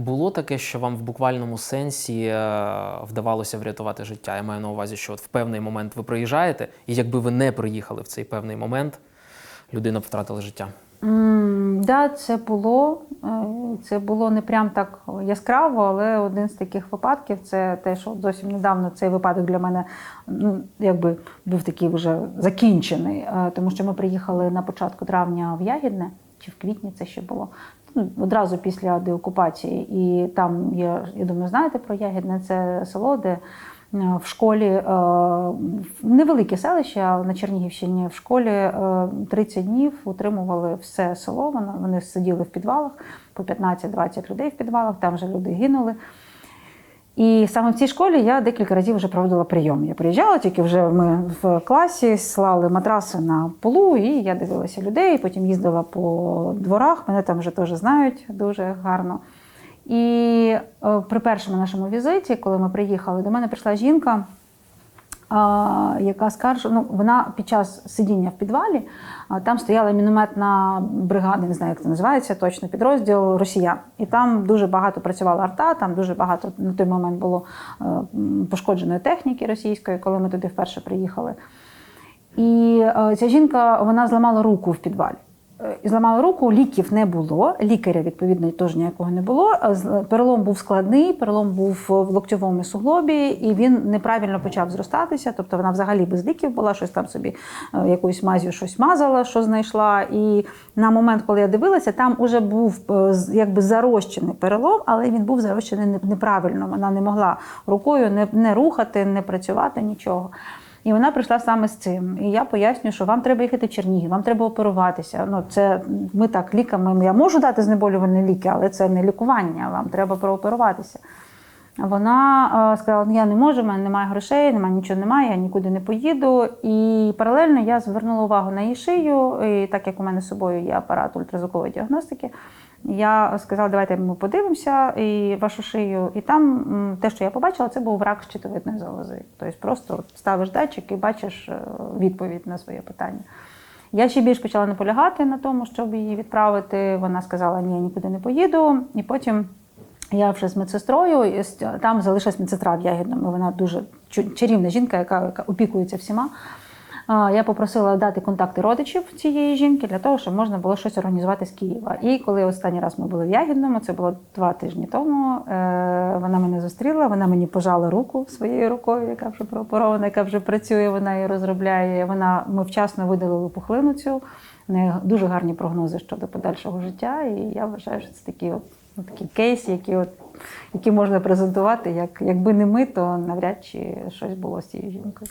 Було таке, що вам в буквальному сенсі е, вдавалося врятувати життя. Я маю на увазі, що от в певний момент ви приїжджаєте, і якби ви не приїхали в цей певний момент, людина б втратила життя. М, Да, це було. Е, Це було не прям так яскраво, але один з таких випадків це те, що зовсім недавно цей випадок для мене ну, якби був такий вже закінчений. Е, Тому що ми приїхали на початку травня в Ягідне, чи в квітні це ще було. Ну, Одразу після деокупації. І там є, я думаю, знаєте про Ягідне, це село, де е, в школі е, невелике селище а на Чернігівщині в школі е, 30 днів утримували все село. Вони сиділи в підвалах по 15-20 людей в підвалах, там вже люди гинули. І саме в цій школі я декілька разів вже проводила прийом. Я приїжджала, тільки вже ми в класі слали матраси на полу, і я дивилася людей, потім їздила по дворах. Мене там вже теж знають дуже гарно. І е, при першому нашому візиті, коли ми приїхали, до мене прийшла жінка, яка скаржила, ну, вона під час сидіння в підвалі, там стояла мінометна бригада, не знаю, як це називається, точно підрозділ росіян. І там дуже багато працювала арта, там дуже багато на той момент було е, пошкодженої техніки російської, коли ми туди вперше приїхали. І е, ця жінка вона зламала руку в підвалі. І зламала руку, ліків не було. Лікаря, відповідно, теж ніякого не було. Перелом був складний, перелом був в локтьовому суглобі, і він неправильно почав зростатися. Тобто вона взагалі без ліків була, щось там собі е, якоюсь мазю щось мазала, що знайшла. І на момент, коли я дивилася, там уже був е, якби зарощений перелом, але він був зарощений неправильно. Вона не могла рукою не, не рухати, не працювати, нічого. І вона прийшла саме з цим. І я пояснюю, що вам треба їхати в Чернігів, вам треба оперуватися. Ну, це ми так ліками. Я можу дати знеболювальні ліки, але це не лікування. Вам треба прооперуватися. Вона е, сказала: ну я не можу, в мене немає грошей, немає нічого немає, я нікуди не поїду. І паралельно я звернула увагу на її шию, і так як у мене з собою є апарат ультразвукової діагностики. Я сказала, давайте ми подивимося і вашу шию. І там те, що я побачила, це був рак щитовидної залози. Тобто просто ставиш датчик і бачиш е, відповідь на своє питання. Я ще більш почала наполягати на тому, щоб її відправити. Вона сказала, ні, я нікуди не поїду. І потім я вже з медсестрою, там залишилась медсестра в Ягідному. Вона дуже чарівна жінка, яка, яка опікується всіма. Я попросила дати контакти родичів цієї жінки для того, щоб можна було щось організувати з Києва. І коли останній раз ми були в Ягідному, це було два тижні тому. е, Вона мене зустріла, вона мені пожала руку своєю рукою, яка вже прооперована, яка вже працює, вона її розробляє. Вона ми вчасно видалили пухлину цю. В неї дуже гарні прогнози щодо подальшого життя. І я вважаю, що це такі ну, такі кейси, які от які можна презентувати. Як якби не ми, то навряд чи щось було з цією жінкою.